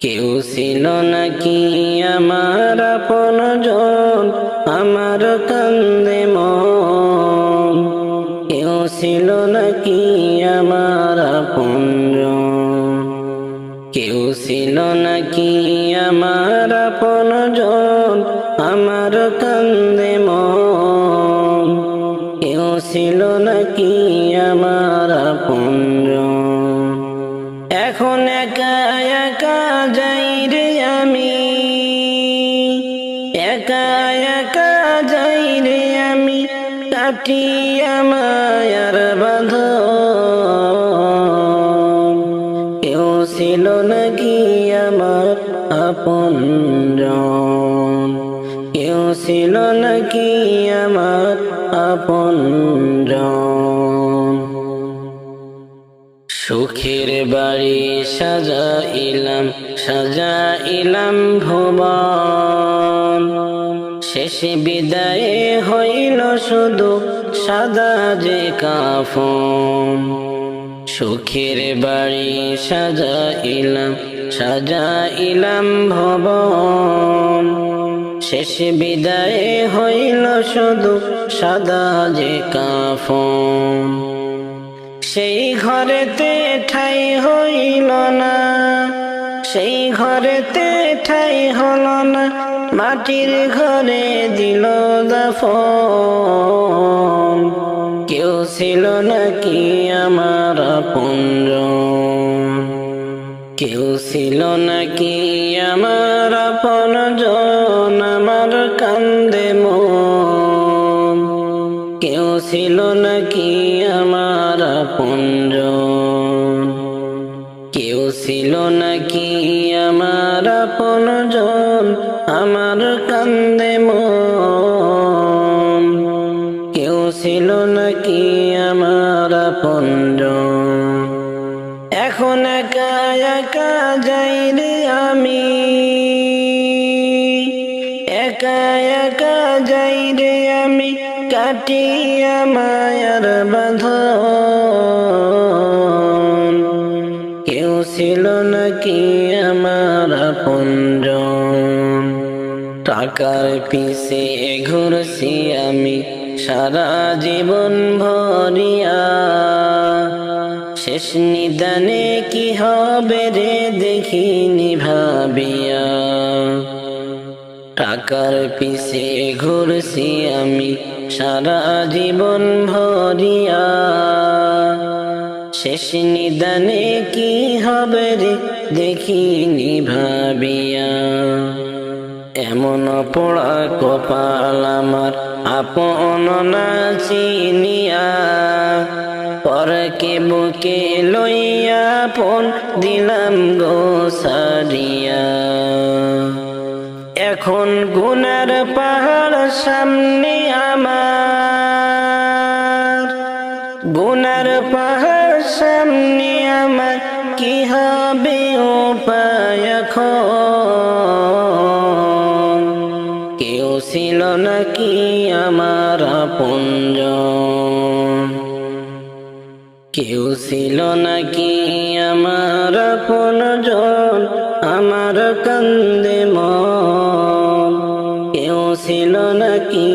কেউ ছিল নাকি আমার আপন জন? আমার কান্দে মন। কেউ ছিল নাকি আমার আপন কেউ ছিল নাকি আমার আপন জন? আমার কান্দে মন। কেউ ছিল নাকি আমার আপন কাটিয়া মায়ার বাঁধ। কেউ ছিল নাকি আমার আপন কেউ ছিল নাকি আমার আপন সুখের বাড়ি সাজাইলাম সাজাইলাম ভুবন। শেষে বিদায়ে হইল শুধু সাদা যে কাফন। সুখের বাড়ি সাজা ইলাম সাজা ইলাম ভবন। শেষ বিদায়ে হইল শুধু সাদা যে কাফন। সেই ঘরেতে ঠাই হইল না, সেই ঘরেতে ঠাই হল না। মাটির ঘরে দিল দাফন। কেউ ছিল নাকি আমার পুঞ্জ কেউ ছিল নাকি আমার আপন জন আমার কান্দে কেউ ছিল নাকি আমার পুঞ্জ কেউ ছিল নাকি আপন জন আমার কান্দে কেউ ছিল নাকি আমার আপন এখন একা একা যাই রে আমি। একা একা যাই রে আমি, কাটিয়া মায়ার বাঁধ কেউ ছিল নাকি আমার পুঞ্জ টাকার পিছে ঘুরছি আমি, সারা জীবন ভরিয়া। শেষ নিদানে কি হবে রে দেখিনি ভাবিয়া। টাকার পিছে ঘুরছি আমি, সারা জীবন ভরিয়া। শেষ নিদানে কি হবে রে? দেখিনি ভাবিয়া। এমন পড়া কপাল আমার আপন না চিনিয়া। পরকে বুকে লইয়া পন দিলাম গো সারিয়া। এখন গুনার পাহাড় সামনে আমার। গুনার পাহাড় হবে উপায় কেউ ছিল নাকি আমার পুঞ্জ কেউ ছিল নাকি আমার পুনজন আমার কান্দে মন। কেউ ছিল নাকি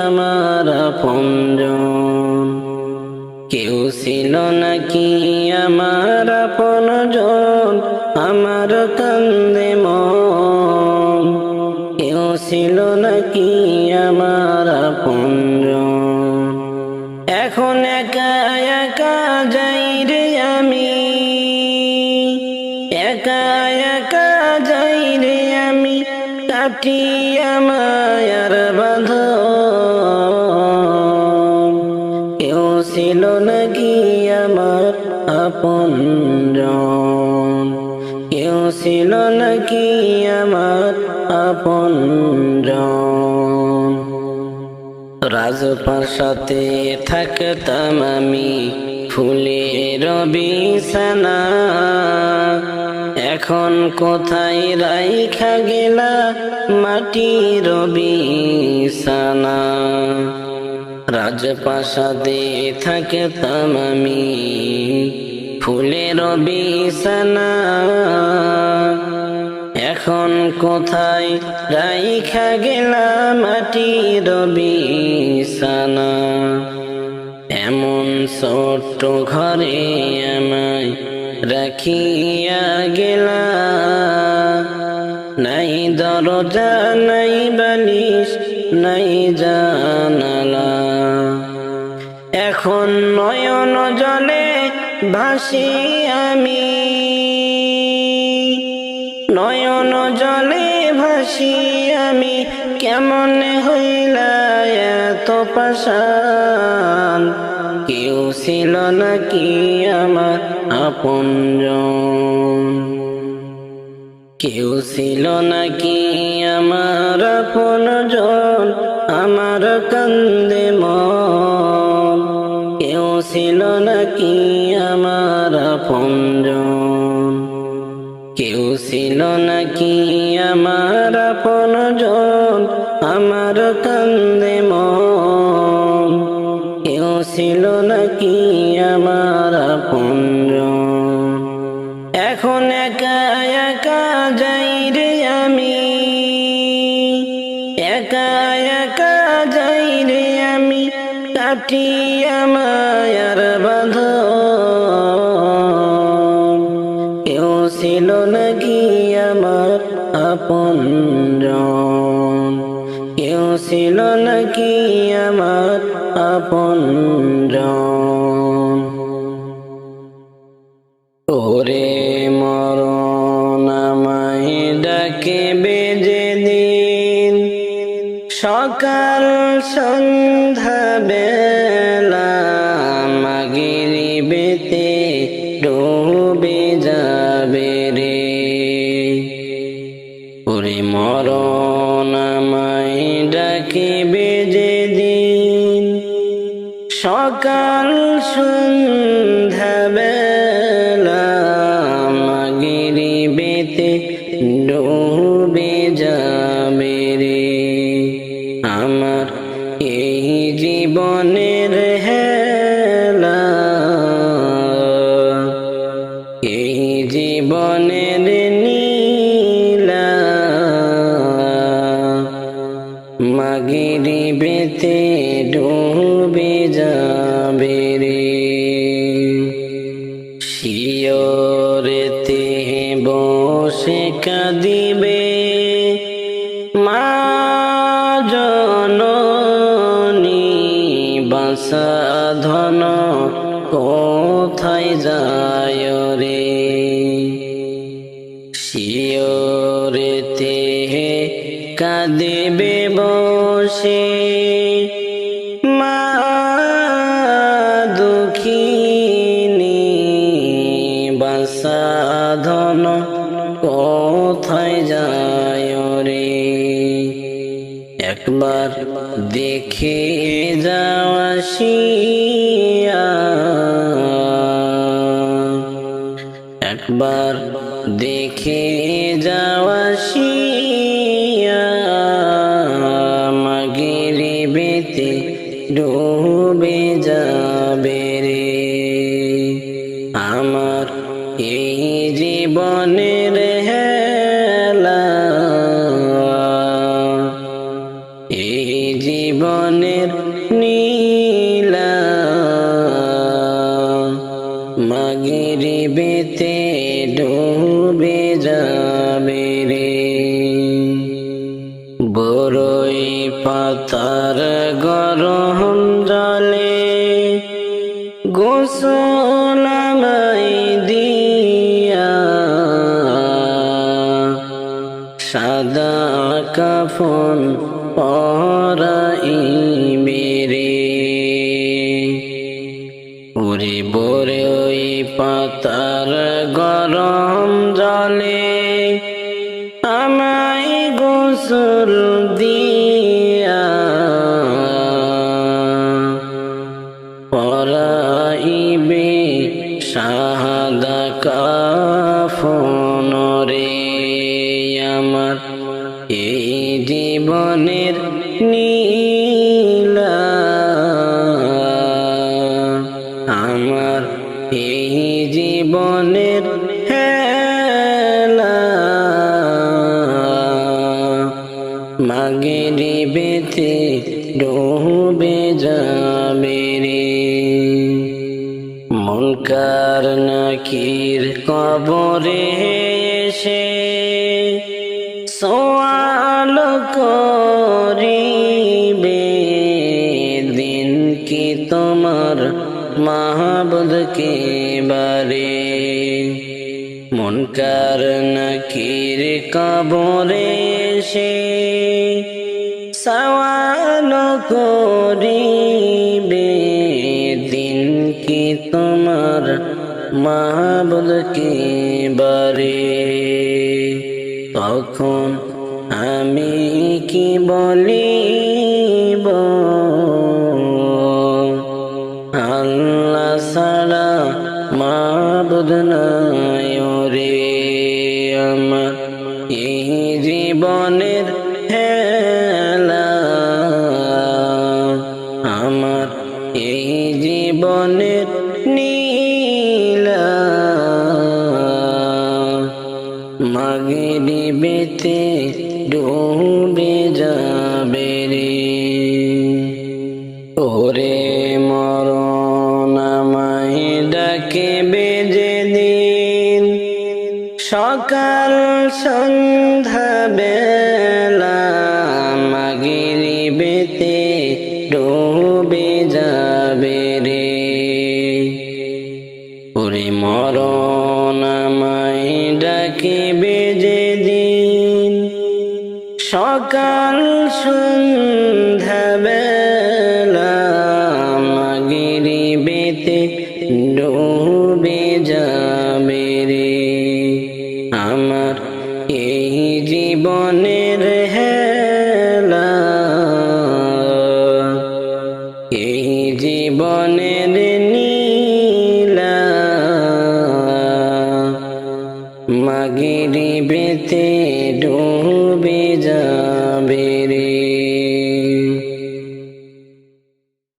আমার পুঞ্জন কেউ ছিল নাকি আমার আমার কান্দে মন। কেউ ছিল নাকি আমার পুঞ্জন এখন একা একা যাই রে আমি। একা একা যাই রে আমি। কাটিয়া মায়ার বাঁধ। কেউ ছিল নাকি আমার আপন ছিল নাকি আমার আপন রাজপ্রাসাতে থাকতাম আমি ফুলের বিছানা। এখন কোথায় রাইখা গেলা মাটির বিছানা? রাজপ্রাসাদে থাকতাম আমি ফুলের বিছানা। কোথায় রাইখা গেলাম মাটির বিছানা? এমন ছোট্ট ঘরে আমায় রাখিয়া গেলা। নাই দরজা, নাই বালিশ, নাই জানালা। এখন নয়ন জলে ভাসি আমি। নয়ন জলে ভাসি আমি। কেমন হইলা এত পাশান কেউ ছিল নাকি আমার আপনজন? কেউ ছিল নাকি আমার আপনজন? আমার কান্দে আমার কান্দে মন। কেউ ছিল নাকি আমার আপনজন এখন একা একা যাই রে আমি। একা একা যাই রে আমি। কাটি আমার বাঁধ। কেউ ছিল নাকি আমার আপন ছিল নাকি আমার আপন ওরে মরণ আমায় ডাকে বেজে দিন। সকাল সন্ধ্যা এই জীবনের হেলা। এই জীবনের নীলা। মাগিরি বেতে ডুবে যাবে রে। শিয়রেতে বসে কাঁদিবে। বাসাধন কোথায় যায় রে? শিয়রেতে কাঁদিবে বসে মা দুঃখিনী বাসাধন একবার দেখে যাওয়াশিয়া একবার দেখে যাওয়াশিয়া মাগিরি বেতে ডুবে যাবে রে। বড়ই পাতার গরম জলে গোসলামাই দিয়া। সাদা কাফন পরাইবে রে সাদা কাফন রে আমার এই জীবনের নীলা। আমার এই জীবনের মাগেরি বেতে ডুবে যাবে রে। মুনকার নাকির কবরে এসে সোয়াল করিবে, দিন কি তোমার মাহবুদ কে বারে? মুনকার নাকির কবরে এসে সওয়াল করিবে মাহবুদ কি বারে তখন আমি কি বলিব? আল্লাহ সারা মাহবুদ নাই। মাগেরি বেতে ডুবে যাবে রে। ওরে মরণ আমায় ডাকে বেজে দিন। সকাল সন্ধ্যা বেলা মাগিরি বেতে ডুবে যাবে রে। ওরে মরণ সকাল সন্ধ্যাবেলা মাগিরি বেতে ডুবে যাবে রে। আমার এই জীবনের